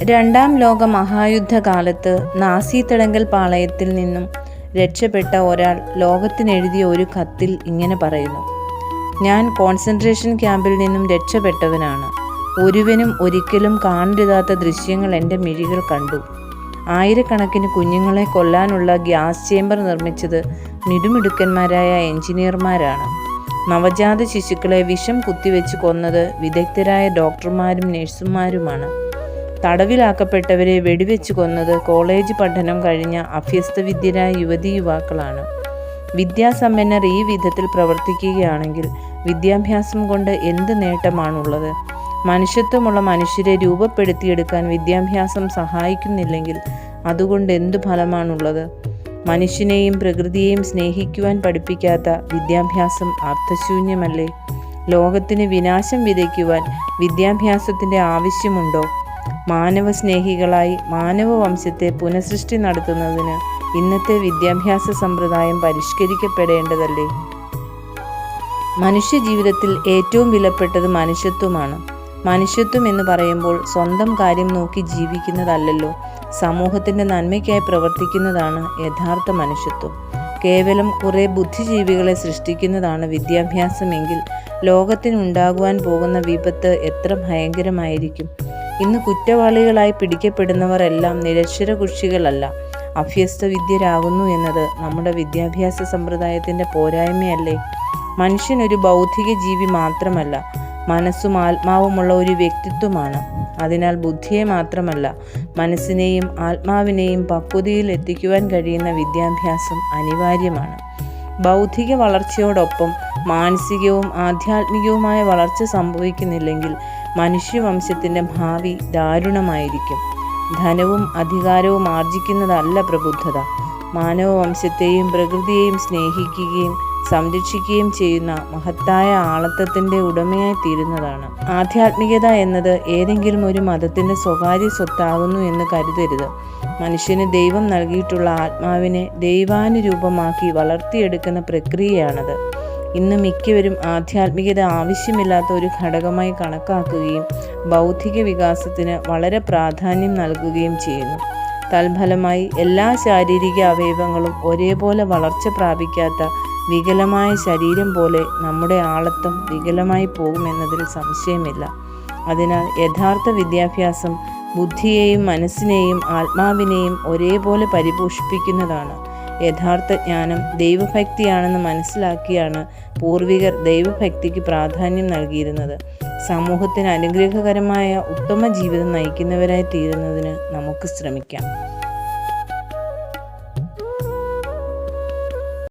രണ്ടാം ലോക മഹായുദ്ധകാലത്ത് നാസി തടങ്കൽ പാളയത്തിൽ നിന്നും രക്ഷപ്പെട്ട ഒരാൾ ലോകത്തിനെഴുതിയ ഒരു കത്തിൽ ഇങ്ങനെ പറയുന്നു. ഞാൻ കോൺസെൻട്രേഷൻ ക്യാമ്പിൽ നിന്നും രക്ഷപ്പെട്ടവനാണ്. ഒരുവനും ഒരിക്കലും കാണരുതാത്ത ദൃശ്യങ്ങൾ എന്റെ മിഴികൾ കണ്ടു. ആയിരക്കണക്കിന് കുഞ്ഞുങ്ങളെ കൊല്ലാനുള്ള ഗ്യാസ് ചേമ്പർ നിർമ്മിച്ചത് മിടുമിടുക്കന്മാരായ എഞ്ചിനീയർമാരാണ്. നവജാത ശിശുക്കളെ വിഷം കുത്തിവെച്ച് കൊന്നത് വിദഗ്ധരായ ഡോക്ടർമാരും നഴ്സുമാരുമാണ്. തടവിലാക്കപ്പെട്ടവരെ വെടിവെച്ച് കൊന്നത് കോളേജ് പഠനം കഴിഞ്ഞ അഭ്യസ്തവിദ്യരായ യുവതി യുവാക്കളാണ്. വിദ്യാസമ്പന്നർ ഈ വിധത്തിൽ പ്രവർത്തിക്കുകയാണെങ്കിൽ വിദ്യാഭ്യാസം കൊണ്ട് എന്ത് നേട്ടമാണുള്ളത്? മനുഷ്യത്വമുള്ള മനുഷ്യരെ രൂപപ്പെടുത്തിയെടുക്കാൻ വിദ്യാഭ്യാസം സഹായിക്കുന്നില്ലെങ്കിൽ അതുകൊണ്ട് എന്തു ഫലമാണുള്ളത്? മനുഷ്യനെയും പ്രകൃതിയെയും സ്നേഹിക്കുവാൻ പഠിപ്പിക്കാത്ത വിദ്യാഭ്യാസം അർത്ഥശൂന്യമല്ലേ? ലോകത്തിന് വിനാശം വിതയ്ക്കുവാൻ വിദ്യാഭ്യാസത്തിന്റെ ആവശ്യമുണ്ടോ? മാനവ സ്നേഹികളായി മാനവ വംശത്തെ പുനഃസൃഷ്ടി നടത്തുന്നതിന് ഇന്നത്തെ വിദ്യാഭ്യാസ സമ്പ്രദായം പരിഷ്കരിക്കപ്പെടേണ്ടതല്ലേ? മനുഷ്യ ജീവിതത്തിൽ ഏറ്റവും വിലപ്പെട്ടത് മനുഷ്യത്വമാണ്. മനുഷ്യത്വം എന്ന് പറയുമ്പോൾ സ്വന്തം കാര്യം നോക്കി ജീവിക്കുന്നതല്ലല്ലോ. സമൂഹത്തിന്റെ നന്മയ്ക്കായി പ്രവർത്തിക്കുന്നതാണ് യഥാർത്ഥ മനുഷ്യത്വം. കേവലം കുറേ ബുദ്ധിജീവികളെ സൃഷ്ടിക്കുന്നതാണ് വിദ്യാഭ്യാസമെങ്കിൽ ലോകത്തിനുണ്ടാകുവാൻ പോകുന്ന വിപത്ത് എത്ര ഭയങ്കരമായിരിക്കും. ഇന്ന് കുറ്റവാളികളായി പിടിക്കപ്പെടുന്നവരെല്ലാം നിരക്ഷര കുഷികളല്ല അഭ്യസ്ത വിദ്യരാകുന്നു എന്നത് നമ്മുടെ വിദ്യാഭ്യാസ സമ്പ്രദായത്തിന്റെ പോരായ്മയല്ലേ? മനുഷ്യൻ ഒരു ബൗദ്ധിക ജീവി മാത്രമല്ല മനസ്സും ആത്മാവുമുള്ള ഒരു വ്യക്തിത്വമാണ്. അതിനാൽ ബുദ്ധിയെ മാത്രമല്ല മനസ്സിനെയും ആത്മാവിനെയും പക്വതയിൽ എത്തിക്കുവാൻ കഴിയുന്ന വിദ്യാഭ്യാസം അനിവാര്യമാണ്. ബൗദ്ധിക വളർച്ചയോടൊപ്പം മാനസികവും ആധ്യാത്മികവുമായ വളർച്ച സംഭവിക്കുന്നില്ലെങ്കിൽ മനുഷ്യവംശത്തിന്റെ ഭാവി ദാരുണമായിരിക്കും. ധനവും അധികാരവും ആർജിക്കുന്നതല്ല പ്രബുദ്ധത. മാനവവംശത്തെയും പ്രകൃതിയെയും സ്നേഹിക്കുകയും സംരക്ഷിക്കുകയും ചെയ്യുന്ന മഹത്തായ ആളത്വത്തിന്റെ ഉടമയായി തീരുന്നതാണ്. ആധ്യാത്മികത എന്നത് ഏതെങ്കിലും ഒരു മതത്തിന്റെ സ്വകാര്യ സ്വത്താകുന്നു എന്ന് കരുതരുത്. മനുഷ്യന് ദൈവം നൽകിയിട്ടുള്ള ആത്മാവിനെ ദൈവാനുരൂപമാക്കി വളർത്തിയെടുക്കുന്ന പ്രക്രിയയാണത്. ഇന്ന് മിക്കവരും ആധ്യാത്മികത ആവശ്യമില്ലാത്ത ഒരു ഘടകമായി കണക്കാക്കുകയും ബൗദ്ധിക വികാസത്തിന് വളരെ പ്രാധാന്യം നൽകുകയും ചെയ്യുന്നു. തൽഫലമായി എല്ലാ ശാരീരിക അവയവങ്ങളും ഒരേപോലെ വളർച്ച പ്രാപിക്കാത്ത വികലമായ ശരീരം പോലെ നമ്മുടെ ആളത്വം വികലമായി പോകുമെന്നതിൽ സംശയമില്ല. അതിനാൽ യഥാർത്ഥ വിദ്യാഭ്യാസം ബുദ്ധിയെയും മനസ്സിനെയും ആത്മാവിനെയും ഒരേപോലെ പരിപോഷിപ്പിക്കുന്നതാണ്. യഥാർത്ഥ ജ്ഞാനം ദൈവഭക്തിയാണെന്ന് മനസ്സിലാക്കിയാണ് പൂർവികർ ദൈവഭക്തിക്ക് പ്രാധാന്യം നൽകിയിരുന്നത്. സമൂഹത്തിന് അനുഗ്രഹകരമായ ഉത്തമ ജീവിതം നയിക്കുന്നവരായി തീരുന്നതിന് നമുക്ക് ശ്രമിക്കാം.